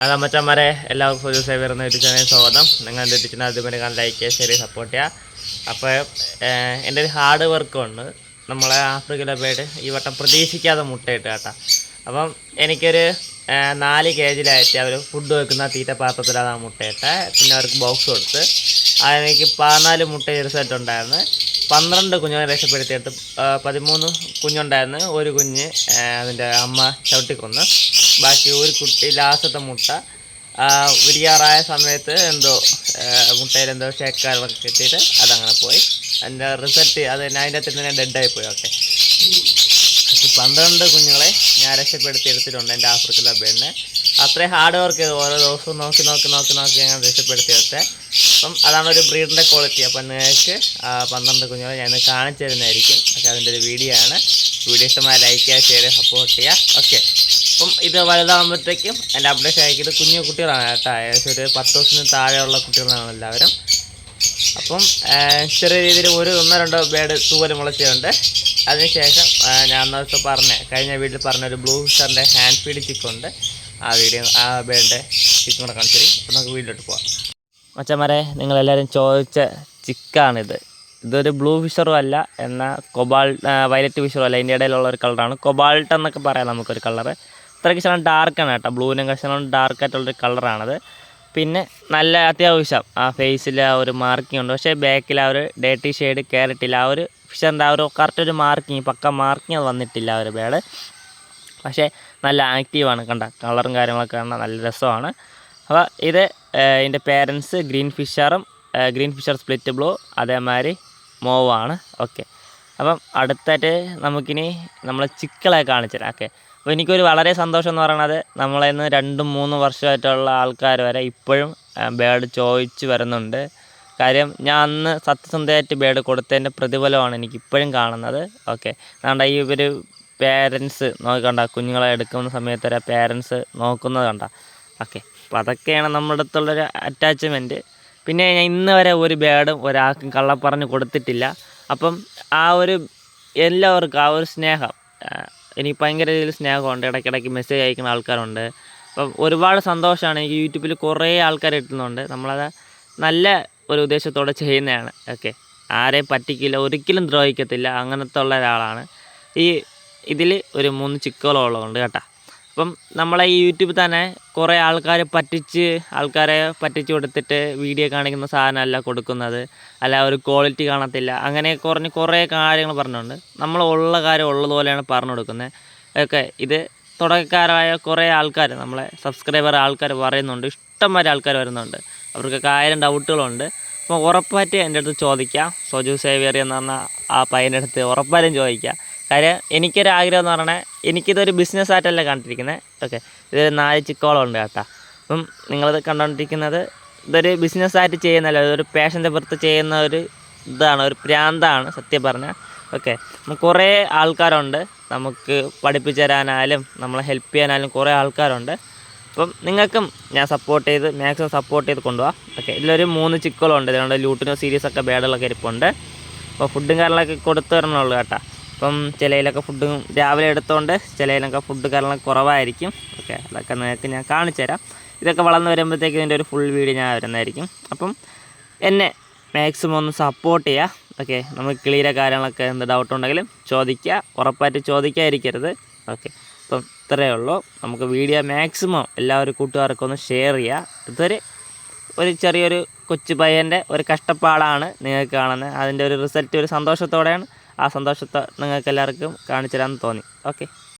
അത് അമ്മച്ചന്മാരെ എല്ലാവർക്കും ഒരു സേവർ എന്ന യൂട്യൂബ് ചാനലിൽ സ്വാഗതം നിങ്ങൾ എന്റെ യൂട്യൂബ് അതുപോലെ കാണാൻ ലൈക്ക് ചെയ്യുക ഷെയർ സപ്പോർട്ട് ചെയ്യുക അപ്പോൾ എന്റെ ഒരു ഹാർഡ് വർക്ക് ഉണ്ട്. നമ്മളെ ആഫ്രിക്കയിലെ പേര് ഈ വട്ടം പ്രതീക്ഷിക്കാതെ മുട്ടയിട്ട് കേട്ടോ. അപ്പം എനിക്കൊരു നാല് കെ ജിയിലായിട്ട് അവർ ഫുഡ് വെക്കുന്ന തീറ്റ പാത്രത്തിലാണ് ആ മുട്ടയിട്ട്. പിന്നെ അവർക്ക് ബോക്സ് കൊടുത്ത്. അതെനിക്ക് പതിനാല് മുട്ട ഉണ്ടായിരുന്നു. പന്ത്രണ്ട് കുഞ്ഞുങ്ങളെ രക്ഷപ്പെടുത്തിയെടുത്ത് ആ, പതിമൂന്ന് കുഞ്ഞുണ്ടായിരുന്നു. ഒരു കുഞ്ഞ് അതിന്റെ അമ്മ ചവിട്ടിക്കൊന്ന്. ബാക്കി ഒരു കുട്ടി ലാസ്റ്റത്തെ മുട്ട. ഉരിയാറായ സമയത്ത് എന്തോ മുട്ടയിൽ എന്തോ ഷേക്കാറൊക്കെ കിട്ടിയിട്ട് അതങ്ങനെ പോയി. അതിന്റെ റിസൾട്ട് അത് അതിന്റെ അകത്ത് തന്നെ ഡെഡായി പോയി. ഓക്കെ. പന്ത്രണ്ട് കുഞ്ഞുങ്ങളെ ഞാൻ രക്ഷപ്പെടുത്തി എടുത്തിട്ടുണ്ട് എന്റെ ആഫ്രിക്കൻ ലബേഡിനെ അത്രയും ഹാർഡ് വർക്ക് ചെയ്ത് ഓരോ ദിവസവും നോക്കി നോക്കി നോക്കി നോക്കി ഞാൻ രക്ഷപ്പെടുത്തി എടുത്തത് അപ്പം അതാണ് ഒരു ബ്രീഡിന്റെ ക്വാളിറ്റി അപ്പം നിങ്ങൾക്ക് പന്ത്രണ്ട് കുഞ്ഞുങ്ങളെ ഞാൻ കാണിച്ചു തരുന്നതായിരിക്കും പക്ഷേ അതിന്റെ ഒരു വീഡിയോ ആണ്. വീഡിയോ ഇഷ്ടമായ ലൈക്ക് ചെയ്യുക ഷെയർ സപ്പോർട്ട് ചെയ്യുക. ഓക്കെ അപ്പം ഇത് വലുതാകുമ്പോഴത്തേക്കും എന്റെ അപ്ഡേഷൻ അയക്കുന്നത് കുഞ്ഞു കുട്ടികളാണ് കേട്ടോ. ഏകദേശം ഒരു പത്ത് ദിവസത്തിന് താഴെയുള്ള കുട്ടികളാണ് എല്ലാവരും. അപ്പം ചെറിയ രീതിയിൽ ഒരു ഒന്നോ രണ്ടോ ബേഡ് തൂവൽ മുളച്ചുണ്ട് അതിനുശേഷം ഞാൻ നേരത്തെ പറഞ്ഞ കഴിഞ്ഞ വീട്ടിൽ പറഞ്ഞ ഒരു ബ്ലൂ ഫിഷറിന്റെ ഹാൻഡ് ഫീഡ് ചിക്കുണ്ട് ആ വീഡിയോ ആ ബേഡിന്റെ ചിക്കൻ കൂടെ കാണിച്ചു അപ്പം നമുക്ക് വീട്ടിലോട്ട് പോവാം. മച്ചന്മാരെ നിങ്ങളെല്ലാവരും ചോദിച്ച ചിക്കാണിത് ഇതൊരു ബ്ലൂ ഫിഷറും അല്ല എന്നാൽ കൊബാൾ വയലറ്റ് ഫിഷറും അല്ല. ഇതിന്റെ ഇടയിലുള്ള ഒരു കളറാണ് കൊബാൾട്ട് എന്നൊക്കെ പറയാം നമുക്കൊരു കളറ് അത്രയ്ക്ക് ശകലം ഡാർക്കാണ് കേട്ടോ. ബ്ലൂവിനും ശകലം ഡാർക്കായിട്ടുള്ളൊരു കളറാണത് പിന്നെ നല്ല അത്യാവശ്യം. ആ ഫേസിൽ ആ ഒരു മാർക്കിംഗ് ഉണ്ട്. പക്ഷേ ബാക്കിൽ ആ ഒരു ഡേട്ടി ഷെയ്ഡ് കയറിയിട്ടില്ല ആ ഒരു ഫിഷറിന്റെ ആ ഒരു കറക്റ്റ് ഒരു മാർക്കിങ് പക്ക മാർക്കിങ് വന്നിട്ടില്ല ആ ഒരു ബേഡ് പക്ഷേ നല്ല ആക്റ്റീവാണ് കണ്ട. കളറും കാര്യങ്ങളൊക്കെ കാണാൻ നല്ല രസമാണ്. അപ്പോൾ ഇത് എന്റെ പേരൻസ് ഗ്രീൻ ഫിഷറും ഗ്രീൻ ഫിഷർ സ്പ്ലിറ്റ് ബ്ലൂ അതേമാതിരി മോവാണ് ഓക്കെ അപ്പം അടുത്തായിട്ട് നമുക്കിനി നമ്മളെ ചിക്കളെ കാണിച്ചു തരാം ഓക്കെ. അപ്പോൾ എനിക്കൊരു വളരെ സന്തോഷം എന്ന് പറയണത് നമ്മളെ നിന്ന് രണ്ടും മൂന്നും വർഷമായിട്ടുള്ള ആൾക്കാർ വരെ ഇപ്പോഴും ബേഡ് ചോദിച്ച് വരുന്നുണ്ട്. കാര്യം ഞാൻ അന്ന് സത്യസന്ധമായിട്ട് ബേഡ് കൊടുത്തതിന്റെ പ്രതിഫലമാണ് എനിക്ക് ഇപ്പോഴും കാണുന്നത്. ഓക്കെ. അതുകൊണ്ട് ഈ ഒരു പേരൻസ് നോക്കണ്ട കുഞ്ഞുങ്ങളെ എടുക്കുന്ന സമയത്ത് വരെ പേരൻസ് നോക്കുന്നത് കണ്ട. ഓക്കെ. അപ്പോൾ അതൊക്കെയാണ് നമ്മുടെ അടുത്തുള്ളൊരു അറ്റാച്ച്മെന്റ് പിന്നെ ഞാൻ ഇന്ന് വരെ ഒരു ബേഡും ഒരാൾക്കും കള്ളപ്പറഞ്ഞ് കൊടുത്തിട്ടില്ല. അപ്പം ആ ഒരു എല്ലാവർക്കും ആ ഒരു സ്നേഹം എനിക്ക് ഭയങ്കര രീതിയിൽ സ്നേഹമുണ്ട്. ഇടയ്ക്കിടയ്ക്ക് മെസ്സേജ് അയക്കുന്ന ആൾക്കാരുണ്ട്. അപ്പം ഒരുപാട് സന്തോഷമാണ്. എനിക്ക് യൂട്യൂബിൽ കുറേ ആൾക്കാർ എത്തുന്നുണ്ട് നമ്മളത് നല്ല ഒരു ഉദ്ദേശത്തോടെ ചെയ്യുന്നതാണ്. ഓക്കെ. ആരെയും പറ്റിക്കില്ല ഒരിക്കലും ദ്രോഹിക്കത്തില്ല. അങ്ങനത്തെ ഉള്ള ഒരാളാണ്. ഈ ഇതിൽ ഒരു മൂന്ന് ചിക്കുകളുള്ളതുകൊണ്ട് കേട്ടോ. അപ്പം നമ്മളെ ഈ യൂട്യൂബ് തന്നെ കുറേ ആൾക്കാരെ പറ്റിച്ച് ആൾക്കാരെ പറ്റിച്ച് കൊടുത്തിട്ട് വീഡിയോ കാണിക്കുന്ന സാധനമല്ല കൊടുക്കുന്നത്. അല്ല ഒരു ക്വാളിറ്റി കാണത്തില്ല. അങ്ങനെ കുറഞ്ഞ് കുറേ കാര്യങ്ങൾ പറഞ്ഞുകൊണ്ട് നമ്മൾ ഉള്ള കാര്യം ഉള്ളതുപോലെയാണ് പറഞ്ഞു കൊടുക്കുന്നത്. ഒക്കെ ഇത് തുടക്കക്കാരായ കുറേ ആൾക്കാർ നമ്മളെ സബ്സ്ക്രൈബർ ആൾക്കാർ പറയുന്നുണ്ട്. ഇഷ്ടംമാതിരി ആൾക്കാർ വരുന്നുണ്ട്. അവർക്കൊക്കെ ആയിരം ഡൗട്ടുകളുണ്ട് അപ്പോൾ ഉറപ്പായിട്ട് എന്റെ അടുത്ത് ചോദിക്കാം. സോജു സേവിയർ എന്ന് പറഞ്ഞ ആ പയ്യന്റെ അടുത്ത് ഉറപ്പായിട്ടും ചോദിക്കാം. കാര്യം എനിക്കൊരു ആഗ്രഹം എന്ന് പറഞ്ഞാൽ എനിക്കിതൊരു ബിസിനസ് ആയിട്ടല്ല കണ്ടിരിക്കുന്നത് ഓക്കെ ഇത് നാല് ചിക്കോളം ഉണ്ട് കേട്ടോ. അപ്പം നിങ്ങളിത് കണ്ടുകൊണ്ടിരിക്കുന്നത് ഇതൊരു ബിസിനസ്സായിട്ട് ചെയ്യുന്നല്ല ഇതൊരു പാഷന്റെ പുറത്ത് ചെയ്യുന്ന ഒരു ഇതാണ് ഒരു പ്രാന്താണ് സത്യം പറഞ്ഞാൽ ഓക്കെ കുറേ ആൾക്കാരുണ്ട്. നമുക്ക് പഠിപ്പിച്ചു തരാനായാലും നമ്മളെ ഹെൽപ്പ് ചെയ്യാനായാലും കുറേ ആൾക്കാരുണ്ട്. അപ്പം നിങ്ങൾക്കും ഞാൻ സപ്പോർട്ട് ചെയ്ത് മാക്സിമം സപ്പോർട്ട് ചെയ്ത് കൊണ്ടുപോകാം ഓക്കെ ഇതിലൊരു മൂന്ന് ചിക്കുകളുണ്ട് ഇതിനുണ്ട് ലൂട്ടിനോ സീരീസ് ഒക്കെ ബേഡുകളൊക്കെ ഇരിപ്പുണ്ട്. അപ്പോൾ ഫുഡും കാര്യങ്ങളൊക്കെ കൊടുത്തു തരണുള്ളൂ കേട്ടോ. അപ്പം ചിലയിലൊക്കെ ഫുഡും രാവിലെ എടുത്തോണ്ട് ചിലയിലൊക്കെ ഫുഡ് കാര്യങ്ങളൊക്കെ കുറവായിരിക്കും. ഓക്കെ അതൊക്കെ നിങ്ങൾക്ക് ഞാൻ കാണിച്ചു തരാം. ഇതൊക്കെ വളർന്നു വരുമ്പോഴത്തേക്കും ഇതിന്റെ ഒരു ഫുൾ വീഡിയോ ഞാൻ വരുന്നതായിരിക്കും. അപ്പം എന്നെ മാക്സിമം ഒന്ന് സപ്പോർട്ട് ചെയ്യുക ഓക്കെ നമുക്ക് ക്ലിയർ കാര്യങ്ങളൊക്കെ എന്ത് ഡൗട്ട് ഉണ്ടെങ്കിലും ചോദിക്കുക. ഉറപ്പായിട്ട് ചോദിക്കാതിരിക്കരുത്. ഓക്കെ അപ്പം ഇത്രയേ ഉള്ളൂ. നമുക്ക് വീഡിയോ മാക്സിമം എല്ലാവരും കൂട്ടുകാർക്കും ഒന്ന് ഷെയർ ചെയ്യുക. ഇതൊരു ഒരു ചെറിയൊരു കൊച്ചു പയ്യന്റെ ഒരു കഷ്ടപ്പാടാണ് നിങ്ങൾക്ക് കാണുന്നത്. അതിന്റെ ഒരു റിസൾട്ട് ഒരു സന്തോഷത്തോടെയാണ് ആ സന്തോഷത്തെ നിങ്ങൾക്ക് എല്ലാവർക്കും കാണിച്ചു തരാമെന്ന് തോന്നി. ഓക്കെ.